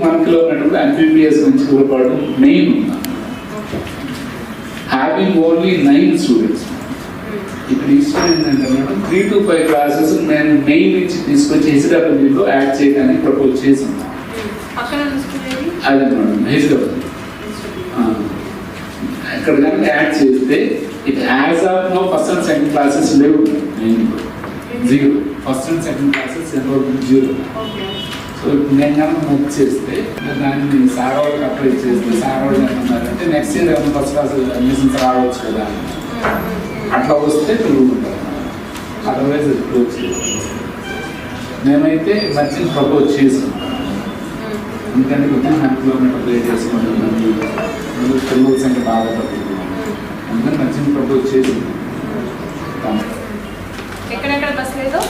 మనకిలో ఉన్నటువంటి ఎంబీబీఎస్ నుంచి కూడా main having only nine students ఇక్కడ ఇష్టం ఏంటంటే madam three to five classes నేను మెయిన్ నుంచి తీసుకొచ్చి హెచ్డబ్ల్యూలో యాడ్ చేయడానికి ప్రపోజ్ చేసాం అది మేడం హెచ్డబ్ల్యూ ఇక్కడ కనుక యాడ్ చేస్తే it as of no first and second classes లేవు. Main zero first and second classes enrollment zero so నేను కనుక బుక్ చేస్తే దాన్ని సార్ వాళ్ళకి అప్లై చేస్తే సార్ వాళ్ళు ఏమన్నారంటే నెక్స్ట్ ఇయర్ ఏమైనా ఫస్ట్ క్లాస్ అడ్మిషన్స్ రావచ్చు కదా. అట్లా వస్తే తిరుగుతుంటారు అదర్వైజ్ క్లోజ్ చేయాలి మేమైతే మర్చెంట్ ప్రపోజ్ చేసాం. ఎందుకంటే వితిన్ హండ్రెడ్ కిలోమీటర్ రేడియస్ ఉంటుంది పిల్లల సంఖ్య బాగా తగ్గుతుంది? అందుకని మర్చెంట్ ప్రపోజ్ చేసి. ఎక్కడెక్కడ బస్ లేదు.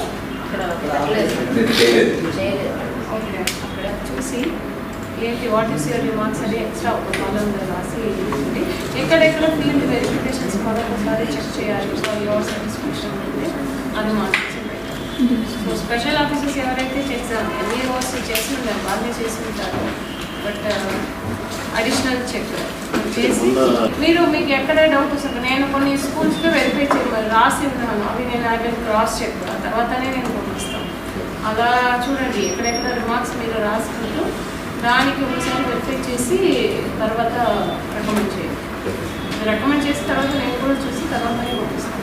ఏంటి వాట్ ఈస్ యువర్ రిమార్క్స్ అని ఎక్స్ట్రా ఒక కాలం రాసి ఇవ్వండి. ఎక్కడెక్కడ ఫీల్డ్ వెరిఫికేషన్స్ మరొకసారి చెక్ చేయాలి ఫర్ యువర్ సాటిస్ఫాక్షన్ అంటే అది మాకు సో స్పెషల్ ఆఫీసర్స్ ఎవరైతే చెక్స్ ఎన్ఈఓస్ చేసి ఉంటారు వాళ్ళే చేసి ఉంటారు బట్ అడిషనల్ చెక్ చేసి మీరు మీకు ఎక్కడ డౌట్ వస్తుంది నేను కొన్ని స్కూల్స్లో వెరిఫై చేయమని రాసి ఉన్నాను అవి నేను ఐ క్రాస్ చెక్ ఆ తర్వాతనే నేను పంపిస్తాను అలా చూడండి ఎక్కడెక్కడ రిమార్క్స్ మీరు రాసుకుంటూ దానికి ఒకసారి వెరిఫై చేసి తర్వాత రికమెండ్ చేయండి. రికమెండ్ చేసిన తర్వాత నేను కూడా చూసి తర్వాతనే పంపిస్తాను.